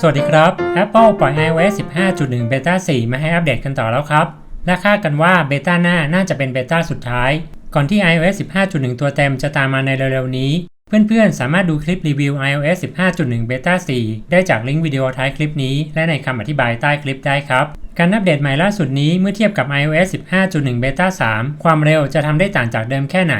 สวัสดีครับ Apple ปล่อย iOS 15.1 Beta 4 มาให้อัปเดตกันต่อแล้วครับ และคาดกันว่าเบต้าหน้าน่าจะเป็นเบต้าสุดท้าย ก่อนที่ iOS 15.1 ตัวเต็มจะตามมาในเร็วๆนี้ เพื่อนๆ สามารถดูคลิปรีวิว iOS 15.1 Beta 4 ได้จากลิงก์วิดีโอท้ายคลิปนี้ และในคำอธิบายใต้คลิปได้ครับ การอัปเดตใหม่ล่าสุดนี้เมื่อเทียบกับ iOS 15.1 Beta 3 ความเร็วจะทำได้ต่างจากเดิมแค่ไหน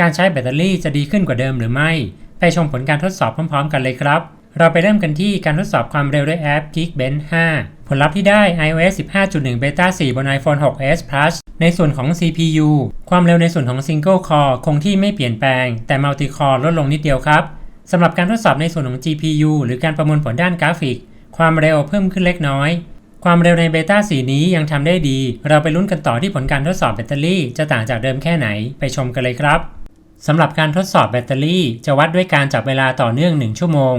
การใช้แบตเตอรี่จะดีขึ้นกว่าเดิมหรือไม่ ไปชมผลการทดสอบพร้อม ๆ กันเลยครับ เราไปเริ่มกันที่การทดสอบความเร็วด้วยแอป Geekbench 5 ผลลัพธ์ที่ได้ iOS 15.1 Beta 4 บน iPhone 6s Plus ในส่วนของ CPU ความเร็วในส่วนของ Single Core คงที่ไม่เปลี่ยนแปลง แต่ Multi Core ลดลงนิดเดียวครับ สำหรับการทดสอบในส่วนของ GPU หรือการประมวลผลด้านกราฟิก ความเร็วเพิ่มขึ้นเล็กน้อย ความเร็วในเบต้า4นี้ยังทำได้ดี เราไปลุ้นกันต่อที่ผลการทดสอบแบตเตอรี่จะต่างจากเดิมแค่ไหน ไปชมกันเลยครับสำหรับการทดสอบแบตเตอรี่จะวัดด้วยการจับเวลาต่อเนื่อง 1 ชั่วโมง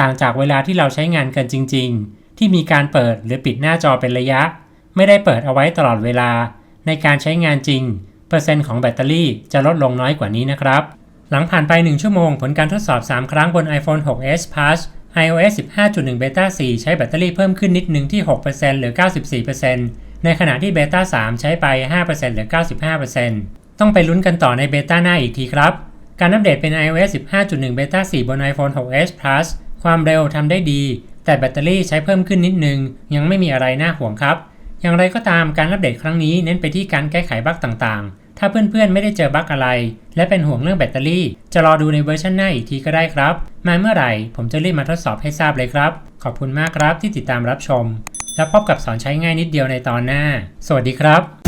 ต่างจากเวลาที่เราใช้งานกันจริง ๆ ที่มีการเปิดหรือปิดหน้าจอเป็นระยะ ไม่ได้เปิดเอาไว้ตลอดเวลา ในการใช้งานจริง เปอร์เซ็นต์ของแบตเตอรี่จะลดลงน้อยกว่านี้นะครับ หลังผ่านไป 1 ชั่วโมง ผลการทดสอบ 3 ครั้งบน iPhone 6s Plus iOS 15.1 Beta 4 ใช้แบตเตอรี่เพิ่มขึ้นนิดนึงที่ 6%หรือ 94%ในขณะที่ Beta 3 ใช้ไป 5%หรือ 95%ต้องไปลุ้นกันต่อใน Beta หน้าอีกทีครับ การอัปเดตเป็น iOS 15.1 Beta 4 บน iPhone 6s Plus ความเร็วทำได้ดี แต่แบตเตอรี่ใช้เพิ่มขึ้นนิดนึง ยังไม่มีอะไรน่าห่วงครับ อย่างไรก็ตามการอัปเดตครั้งนี้เน้นไปที่การแก้ไขบั๊กต่างๆ ถ้าเพื่อนๆไม่ได้เจอบั๊กอะไร และเป็นห่วงเรื่องแบตเตอรี่ จะรอดูในเวอร์ชันหน้าอีกทีก็ได้ครับ มาเมื่อไหร่ ผมจะรีบมาทดสอบให้ทราบเลยครับ ขอบคุณมากครับที่ติดตามรับชม แล้วพบกับสอนใช้ง่ายนิดเดียวในตอนหน้า สวัสดีครับ